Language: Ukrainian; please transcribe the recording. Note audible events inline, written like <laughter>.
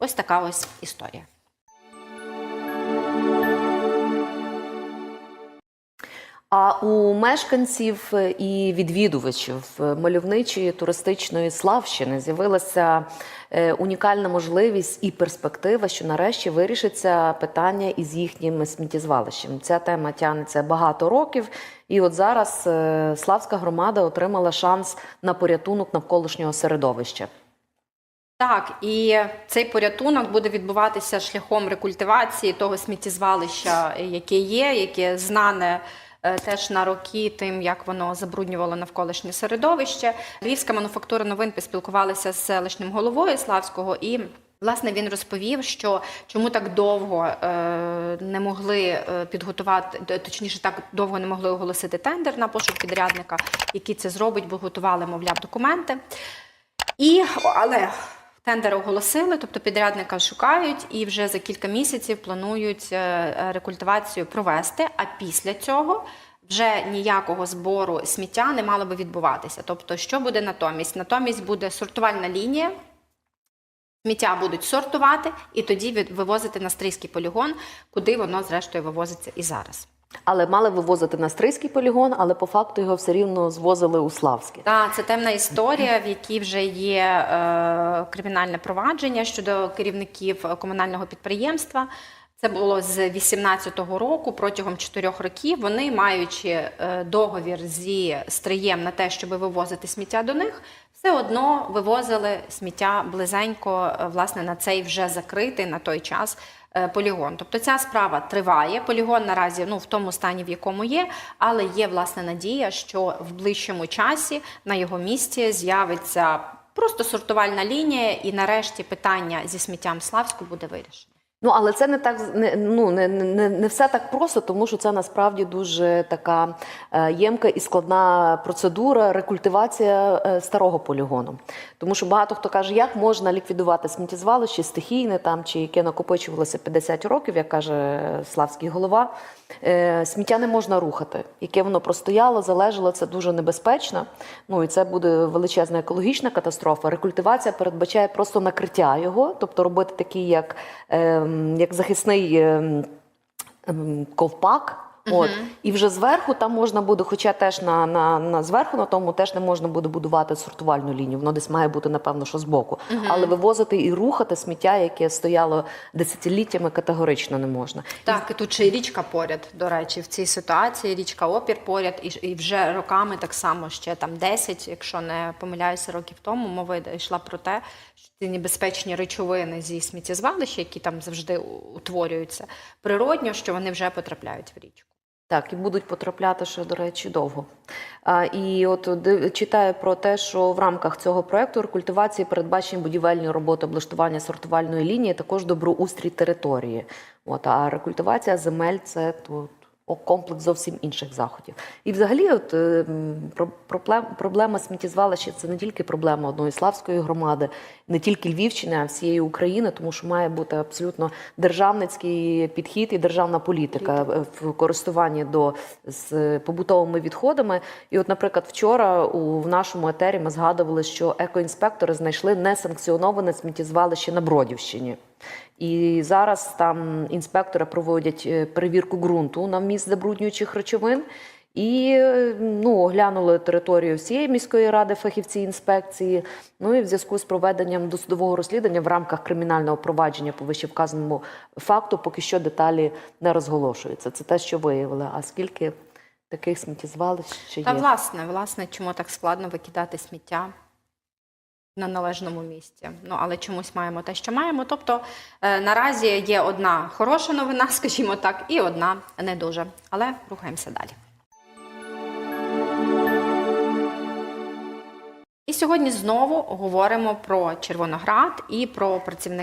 Ось така ось історія. А у мешканців і відвідувачів мальовничої туристичної Славщини з'явилася е, унікальна можливість і перспектива, що нарешті вирішиться питання із їхнім сміттєзвалищем. Ця тема тягнеться багато років, і от зараз е, Славська громада отримала шанс на порятунок навколишнього середовища. Так, і цей порятунок буде відбуватися шляхом рекультивації того сміттєзвалища, яке є, яке знане. е, Теж на роки тим, як воно забруднювало навколишнє середовище. Львівська мануфактура новин поспілкувалася з селищним головою Славського, і власне він розповів, що чому так довго е, не могли е, підготувати, точніше, так довго не могли оголосити тендер на пошук підрядника, який це зробить, бо готували, мовляв, документи. І, але тендер оголосили, тобто підрядника шукають, і вже за кілька місяців планують е, е, рекультивацію провести. А після цього вже ніякого збору сміття не мало би відбуватися. Тобто, що буде натомість? Натомість буде сортувальна лінія. Сміття будуть сортувати і тоді вивозити на стрийський полігон, куди воно зрештою вивозиться і зараз. Але мали вивозити на Стрийський полігон, але по факту його все рівно звозили у Славське. Так, це темна історія, в якій вже є е, кримінальне провадження щодо керівників комунального підприємства. Це було з 18-го року протягом чотирьох років. Вони, маючи е, договір зі стриєм на те, щоб вивозити сміття до них, все одно вивозили сміття близенько е, власне на цей вже закритий на той час е, полігон. Тобто ця справа триває. Полігон наразі ну в тому стані, в якому є, але є власне надія, що в ближчому часі на його місці з'явиться просто сортувальна лінія, і нарешті питання зі сміттям Славську буде вирішено. Ну, але це не так не, ну, не, не, не все так просто, тому що це насправді дуже така е, ємка і складна процедура рекультивація е, старого полігону. Тому що багато хто каже, як можна ліквідувати сміттєзвалище стихійне там чи яке накопичувалося 50 років, як каже Славський голова. Е, сміття не можна рухати, яке воно простояло, залежало, це дуже небезпечно. Ну і це буде величезна екологічна катастрофа. Рекультивація передбачає просто накриття його, тобто робити такий, як, як захисний ем, ем, ковпак. От і вже зверху там можна буде, хоча теж на, на, на зверху на тому теж не можна буде будувати сортувальну лінію. Воно десь має бути напевно, що збоку. Але вивозити і рухати сміття, яке стояло десятиліттями, категорично не можна. Так, і тут ще й річка поряд, до речі, в цій ситуації річка Опір поряд, і, і вже роками так само ще там 10, якщо не помиляюся, років тому мова йшла про те, що ці небезпечні речовини зі сміттєзвалища, які там завжди утворюються, природньо, що вони вже потрапляють в річку. Так, і будуть потрапляти ще, до речі, довго. А, і от читаю про те, що в рамках цього проекту рекультивації передбачені будівельні роботи облаштування сортувальної лінії, також доброустрій території. От, а рекультивація земель це тут. Комплекс зовсім інших заходів. І взагалі, от, е, проблем- проблема сміттєзвалища це не тільки проблема одної славської громади, не тільки Львівщини, а всієї України, тому що має бути абсолютно державницький підхід і державна політика в користуванні до з побутовими відходами. І, от, наприклад, вчора у в нашому етері ми згадували, що екоінспектори знайшли несанкціоноване сміттєзвалище на Бродівщині. І зараз там інспектори проводять е, перевірку ґрунту на вміст забруднюючих речовин. І е, ну, оглянули територію всієї міської ради фахівці інспекції. Ну і в зв'язку з проведенням досудового розслідування в рамках кримінального провадження по вищевказаному факту поки що деталі не розголошуються. Це те, що виявили. А скільки таких сміттєзвалищ ще Та власне, власне, чому так складно викидати сміття на належному місці? Ну але чомусь маємо те, що маємо. Тобто е, наразі є одна хороша новина, <laughs> скажімо так, і одна не дуже. Але рухаємося далі. І сьогодні знову говоримо про Червоноград і про працівника